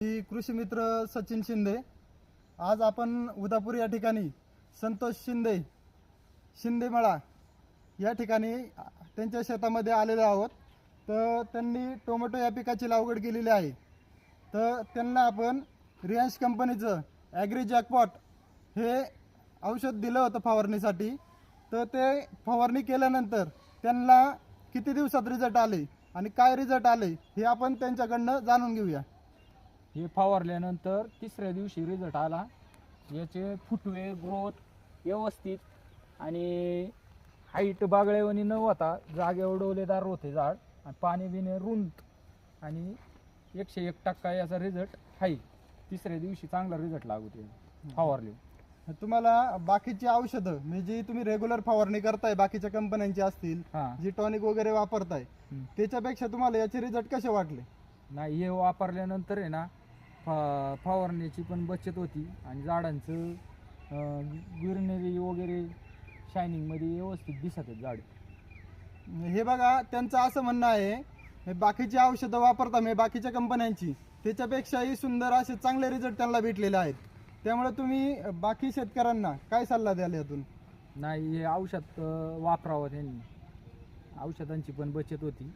मी कृषी मित्र सचिन शिंदे. आज आपण उदापूर या ठिकाणी संतोष शिंदे शिंदेमळा या ठिकाणी त्यांच्या शेतामध्ये आलेलो आहोत. तर त्यांनी टोमॅटो या पिकाची लागवड केलेली आहे. तर त्यांना आपण रियांश कंपनीचं ॲग्री जॅकपॉट हे औषध दिलं होतं फवारणीसाठी. तर ते फवारणी केल्यानंतर त्यांना किती दिवसात रिझल्ट आले आणि काय रिझल्ट आले हे आपण त्यांच्याकडनं जाणून घेऊया. हे फवारल्यानंतर तिसऱ्या दिवशी रिझल्ट आला. याचे फुटवे ग्रोथ व्यवस्थित आणि हाईट बागळेवणी न होता जागेवर डोलेदार होते झाड आणि पाणी बिणे रुंद आणि एकशे एक टक्का याचा रिझल्ट आहे. तिसऱ्या दिवशी चांगला रिझल्ट लागू ते फवारले. तुम्हाला बाकीची औषधं म्हणजे जी तुम्ही रेग्युलर फवारणी करताय बाकीच्या कंपन्यांची असतील हां. जी टॉनिक वगैरे वापरताय हम्म. त्याच्यापेक्षा तुम्हाला याचे रिझल्ट कसे वाटले? नाही हे वापरल्यानंतर आहे ना फ फवारण्याची पण बचत होती आणि झाडांचं गिरनेरी वगैरे शायनिंगमध्ये व्यवस्थित दिसत आहेत झाड. हे बघा त्यांचं असं म्हणणं आहे हे बाकीची औषधं वापरता म्हणजे बाकीच्या कंपन्यांची त्याच्यापेक्षाही सुंदर असे चांगले रिझल्ट त्यांना भेटलेले आहेत. त्यामुळे तुम्ही बाकी शेतकऱ्यांना काय सल्ला द्याल यातून? नाही हे औषध वापरावं त्यांनी. औषधांची पण बचत होती.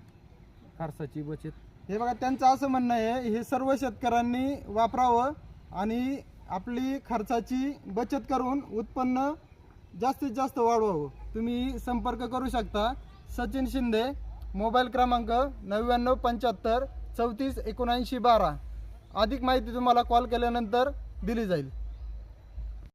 खर्चाची बचत. हे बघा त्यांचं असं म्हणणं आहे हे सर्व शेतकऱ्यांनी वापरावं आणि आपली खर्चाची बचत करून उत्पन्न जास्तीत जास्त वाढवावं. तुम्ही संपर्क करू शकता. सचिन शिंदे मोबाईल क्रमांक नव्याण्णव पंच्याहत्तर चौतीस एकोणऐंशी बारा. अधिक माहिती तुम्हाला कॉल केल्यानंतर दिली जाईल.